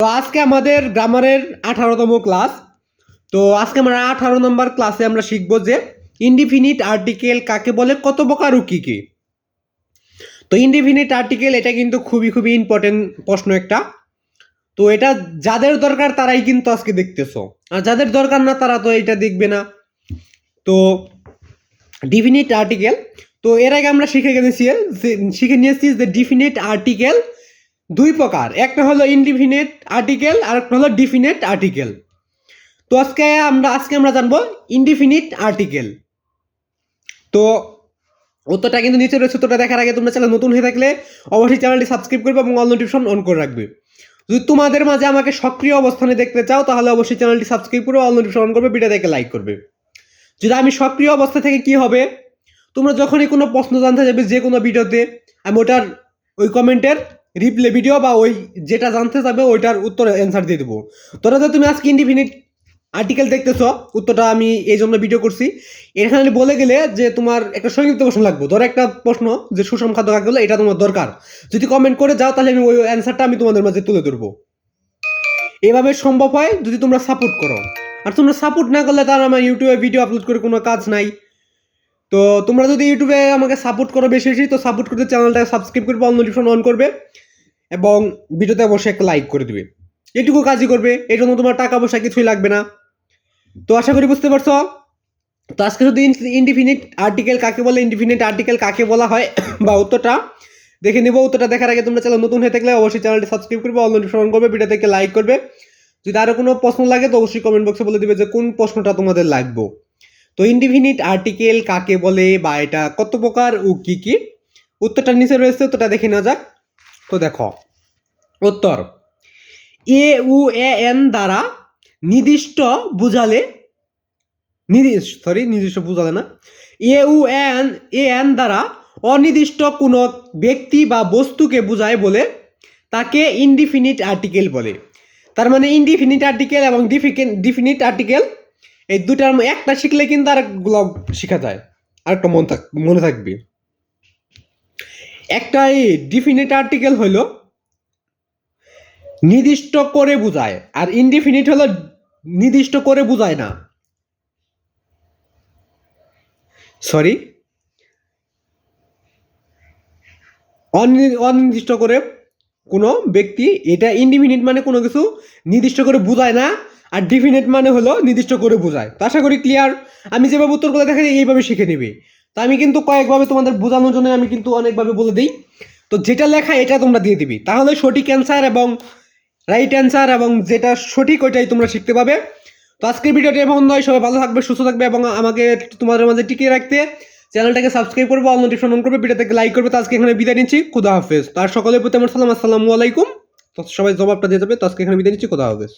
তো আজকে আমাদের গ্রামারের আঠারোতম ক্লাস তো আজকে আমরা আঠারো নম্বর ক্লাসে আমরা শিখব যে ইনডিফিনিট আর্টিকেল কাকে বলে, কত প্রকার ও কী কী। তো ইনডিফিনিট আর্টিকেল এটা কিন্তু খুবই খুবই ইম্পর্টেন্ট প্রশ্ন একটা। তো এটা যাদের দরকার তারাই কিন্তু আজকে দেখতেছো। আর যাদের দরকার না তারা তো এটা দেখবে না। তো ডিফিনিট আর্টিকেল তো এর আগে আমরা শিখে গেছি শিখে নিয়েছি যে ডিফিনিট আর্টিকেল দুই প্রকার। একটা হলো ইনডিফিনিট আর্টিকেল আর একটা হলো ডিফিনিট আর্টিকেল তো আজকে আমরা আজকে আমরা জানব ইনডিফিনিট আর্টিকেল তো উত্তরটা কিন্তু নিচে রয়েছে, উত্তরটা দেখার আগে তোমরা চ্যানেল নতুন হয়ে থাকলে অবশ্যই চ্যানেলটি সাবস্ক্রাইব করবে এবং অল নোটিফিকেশন অন করে রাখবে। যদি তোমাদের মাঝে আমাকে সক্রিয় অবস্থানে দেখতে চাও, তাহলে অবশ্যই চ্যানেলটি সাবস্ক্রাইব করে অল নোটিফিকেশন অন করবে ভিডিও দেখে লাইক করবে। যদি আমি সক্রিয় অবস্থা থেকে কি হবে? তোমরা যখনই কোনো প্রশ্ন জানতে যাবে, যে কোনো ভিডিওতে আমি ওটার ওই কমেন্টের রিপ্লে ভিডিও বা ওই যেটা জানতে যাবে ওইটার উত্তর অ্যান্সার দিয়ে দেবো। তোরা তো তুমি আজকে ইন্ডিফিনিট আর্টিকেল দেখতেছ, উত্তরটা আমি এই জন্য ভিডিও করছি। এখানে বলে গেলে যে তোমার একটা সংক্ষিপ্ত প্রশ্ন লাগবে। ধরো একটা প্রশ্ন যে সুষম খাদ্য কাকে বলে, এটা তোমার দরকার। যদি কমেন্ট করে যাও, তাহলে আমি ওই অ্যান্সারটা আমি তোমাদের মাঝে তুলে ধরবো। এভাবে সম্ভব হয় যদি তোমরা সাপোর্ট করো। আর তোমরা সাপোর্ট না করলে তার আমার ইউটিউবে ভিডিও আপলোড করে কোনো কাজ নাই। তো তোমরা যদি ইউটিউবে আমাকে সাপোর্ট করো বেশি বেশি, তো সাপোর্ট করতে চ্যানেলটাকে সাবস্ক্রাইব করবে অল নোটিফিকেশন অন করবে। এবং ভিডিওতে অবশ্যই একটা লাইক করে দিবে। এটুকু কাজই করবে, এই জন্য তোমার টাকা পয়সা কিছুই লাগবে না। তো আশা করি বুঝতে পারছ? তো আজকে যদি ইনডিফিনিট আর্টিকেল কাকে বলে ইনডিফিনিট আর্টিকেল কাকে বলা হয়, বা উত্তরটা, দেখে নিব। উত্তরটা দেখার আগে তোমরা চ্যানেল নতুন হয়ে থাকলে অবশ্যই চ্যানেলটি সাবস্ক্রাইব করবে অল নোটিফিকেশন করবে ভিডিও থেকে লাইক করবে। যদি আরও কোনো প্রশ্ন লাগে তো অবশ্যই কমেন্ট বক্সে বলে দিবে যে কোন প্রশ্নটা তোমাদের লাগবে। তো ইনডিফিনিট আর্টিকেল কাকে বলে, বা এটা কত প্রকার ও কি কি? উত্তরটা নিচে রয়েছে উত্তরটা দেখে নেওয়া যাক। তো দেখো, উত্তর। এ, উ, এ, এন দ্বারা নির্দিষ্ট বুঝালে নির্দিষ্ট সরি নির্দিষ্ট বুঝালে না। এ, উ এন, এ, এন দ্বারা অনির্দিষ্ট কোনো ব্যক্তি বা বস্তুকে বোঝায় বলে তাকে ইনডিফিনিট আর্টিকেল বলে। তার মানে ইনডিফিনিট আর্টিকেল এবং ডিফিনিট আর্টিকেল এই দুটার একটা শিখলে কিন্তু আরেকগুলো শেখা যায়। আরেকটা মন থাক, মনে থাকবে। একটা এই ডিফিনিট আর্টিকেল হলো নির্দিষ্ট করে বোঝায়। আর ইনডিফিনিট হলো নির্দিষ্ট করে বোঝায় না। সরি অনির্দিষ্ট করে কোনো ব্যক্তি এটা ইনডিফিনিট মানে কোনো কিছু নির্দিষ্ট করে বোঝায় না, আর ডিফিনিট মানে হলো নির্দিষ্ট করে বোঝায়। তো আশা করি ক্লিয়ার আমি যেভাবে উত্তর উত্তরগুলো দেখা যায় এইভাবে শিখে নেবে। তো আমি কিন্তু কয়েকভাবে তোমাদের বোঝানোর জন্য আমি কিন্তু অনেকভাবে বলে দিই। তো যেটা লেখা, এটা তোমরা দিয়ে দিবি। তাহলে সঠিক অ্যান্সার এবং রাইট অ্যান্সার এবং যেটা সঠিক, ওইটাই তোমরা শিখতে পাবে। তো আজকের ভিডিওটি এমন নয় সবাই ভালো থাকবে, সুস্থ থাকবে এবং আমাকে তোমাদের মাঝে টিকিয়ে রাখতে। চ্যানেলটাকে সাবস্ক্রাইব করবে অল নোটিফিকেশন অন করবে, ভিডিওটাকে লাইক করবে। তো আজকে এখানে বিদায় নিচ্ছি। খুদা হাফেজ। তার সকলের প্রতি আমার সালাম, আসসালামু আলাইকুম। তো সবাই জবাবটা দিয়ে যাবে। তো আজকে এখানে বিদায় নিচ্ছি। খুদা হাফেজ।